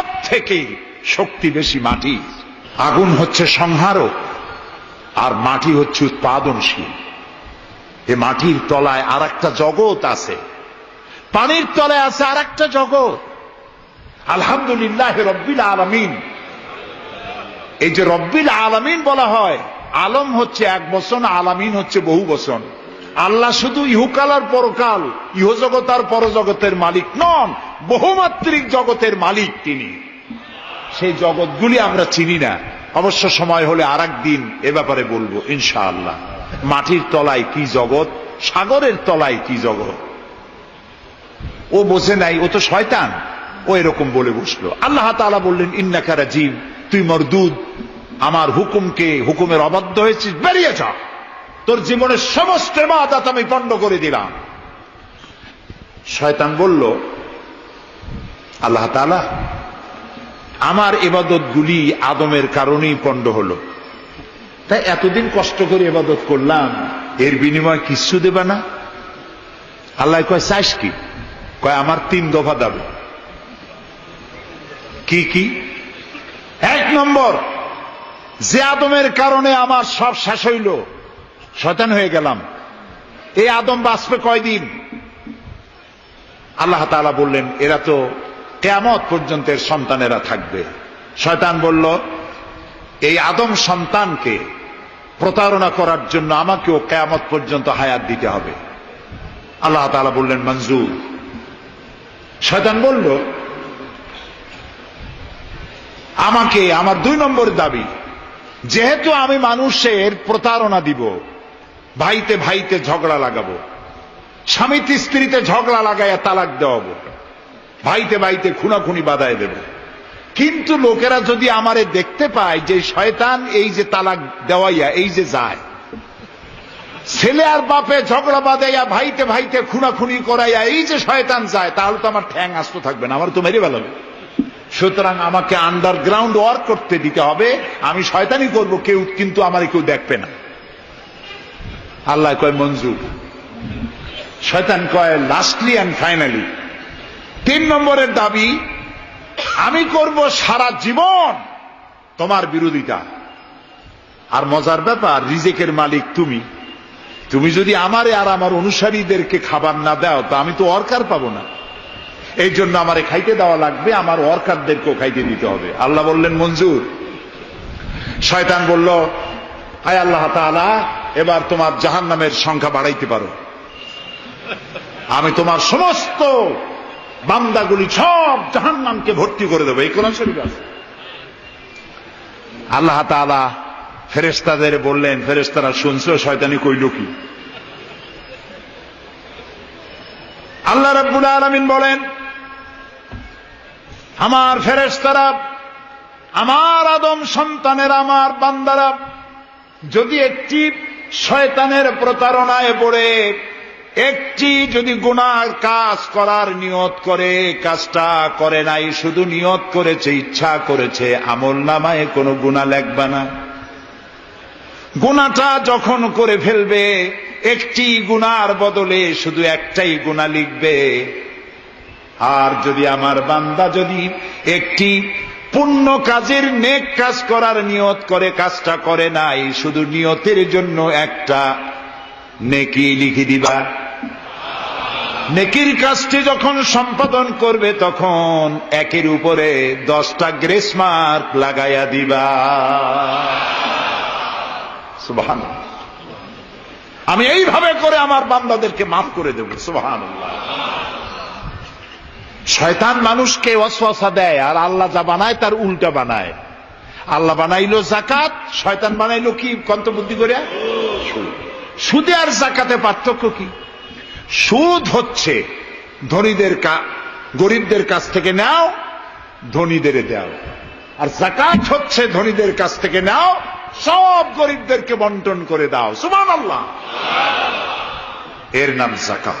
সব থেকে শক্তি বেশি মাটি। আগুন হচ্ছে সংহারক, আর মাটি হচ্ছে উৎপাদনশীল। এ মাটির তলায় আর একটা জগৎ আছে। পানির তলায় আছে আর একটা জগৎ। আলহামদুলিল্লাহ রব্বিল আলমিন। এই যে রব্বিল আলমিন বলা হয়, আলম হচ্ছে এক বচন, আলামিন হচ্ছে বহু বচন। আল্লাহ শুধু ইহুকাল আর পরকাল, ইহজগৎ আর পরজগতের মালিক নন, বহুমাত্রিক জগতের মালিক তিনি। সেই জগৎগুলি আমরা চিনি না। অবশ্য সময় হলে আর দিন এ ব্যাপারে বলব, ইনশাআল্লাহ। মাটির তলায় কি জগৎ, সাগরের তলায় কি জগৎ? ও বোঝে নাই, ও তো শয়তান। ও এরকম বলে বসল। আল্লাহ তাআলা বললেন ইন্নাকারা জীব তুই মরদুদ আমার হুকুমকে, হুকুমের অবাধ্য হয়েছিস, বেরিয়ে যা। তোর জীবনের সমস্ত মাদাত আমি পণ্ড করে দিলাম। শয়তান বলল, আল্লাহ তাআলা, আমার এবাদত গুলি আদমের কারণেই পণ্ড হলো। তাই এতদিন কষ্ট করে এবাদত করলাম, এর বিনিময় কিচ্ছু দেবে না। আল্লাহ কয়, চাইস কি? কয়, আমার তিন দফা দাবি। কি কি? এক নম্বর, যে আদমের কারণে আমার সব শেষ হইল শয়তান হয়ে গেলাম। এই আদম বাঁচবে কয়দিন? আল্লাহ তাআলা বললেন, এরা তো কেয়ামত পর্যন্ত এর সন্তানেরা থাকবে। শয়তান বলল, এই আদম সন্তানকে প্রতারণা করার জন্য আমাকেও কেয়ামত পর্যন্ত হায়াত দিতে হবে। আল্লাহ তাআলা বললেন, মঞ্জুর। শয়তান বলল, আমাকে, আমার দুই নম্বর দাবি, যেহেতু আমি মানুষের প্রতারণা দিব ভাইতে ভাইতে ঝগড়া লাগাবো। স্বামীতে স্ত্রীতে ঝগড়া লাগাইয়া তালাক দেওয়াবো। ভাইতে ভাইতে খুনাখুনি বাধায় দেব। কিন্তু লোকেরা যদি আমারে দেখতে পায় যে শয়তান এই যে তালাক দেওয়াইয়া, এই যে যায়, ছেলে আর বাপে ঝগড়া বাঁধাইয়া ভাইতে ভাইতে খুনাখুনি করাইয়া এই যে শয়তান যায়, তাহলে তো আমার ঠ্যাং আস্ত থাকবে না, আমার তো মেরে বেলাবে সুতরাং আমাকে আন্ডারগ্রাউন্ড ওয়ার্ক করতে দিতে হবে, আমি শয়তানি করব, কেউ কিন্তু আমার কেউ দেখবে না। আল্লাহ কয়, মঞ্জুর। শয়তান কয় লাস্টলি অ্যান্ড ফাইনালি তিন নম্বরের দাবি, আমি করব সারা জীবন তোমার বিরোধিতা। আর মজার ব্যাপার, রিজেকের মালিক তুমি। তুমি যদি আমারে আর আমার অনুসারীদেরকে খাবার না দাও, তো আমি তো অর্কার পাবো না। এই জন্য আমারে খাইতে দেওয়া লাগবে, আমার ওয়ার্কারদেরকেও খাইতে দিতে হবে। আল্লাহ বললেন, মঞ্জুর। শয়তান বলল, হায় আল্লাহ তাআলা এবার তোমার জাহান নামের সংখ্যা বাড়াইতে পারো। আমি তোমার সমস্ত বান্দাগুলি সব জাহান নামকে ভর্তি করে দেবো। এই শরীফ আছে? আল্লাহ তাআলা ফেরেস্তাদের বললেন ফেরেস্তারা শুনছো, শয়তানি কইল কি? আল্লাহ রাব্বুল আলামিন বলেন, আমার ফেরেশতারা, আমার আদম সন্তানের, আমার বান্দারা, যদি একটি শয়তানের প্রতারণায় পড়ে একটি যদি গুনার কাজ করার নিয়ত করে, কাজটা করে নাই, শুধু নিয়ত করেছে, ইচ্ছা করেছে, আমল নামায় কোনো গুণা লেখবা না। গুণাটা যখন করে ফেলবে, একটি গুনার বদলে শুধু একটাই গুণা লিখবে। আর যদি আমার বান্দা যদি একটি পুণ্য কাজের নেক কাজ করার নিয়ত করে কাজটা করে নাই, শুধু নিয়তের জন্য একটা নেকি লিখে দিবা। নেকির কাজটি যখন সম্পাদন করবে, তখন একের উপরে দশটা গ্রেস মার্ক লাগাইয়া দিবা। সুবহান আমি এইভাবে করে আমার বান্দাদেরকে মাফ করে দেব সুবহান শয়তান মানুষকে অসওয়াসা দেয় আর আল্লাহ যা বানায় তার উল্টা বানায়। আল্লাহ বানাইলো জাকাত শয়তান বানাইলো কি? কন্ত বুদ্ধি করে সুদে। আর জাকাতে পার্থক্য কি? সুদ হচ্ছে ধনীদের গরিবদের কাছ থেকে নাও, ধনীদের দাও। আর জাকাত হচ্ছে ধনীদের কাছ থেকে নাও, সব গরিবদেরকে বন্টন করে দাও। সুমান আল্লাহ এর নাম জাকাত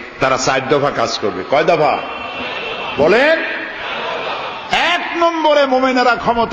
তারা চার দফা কাজ করবে। কয় দফা? বলেন? এক নম্বরে মোমেনারা ক্ষমতা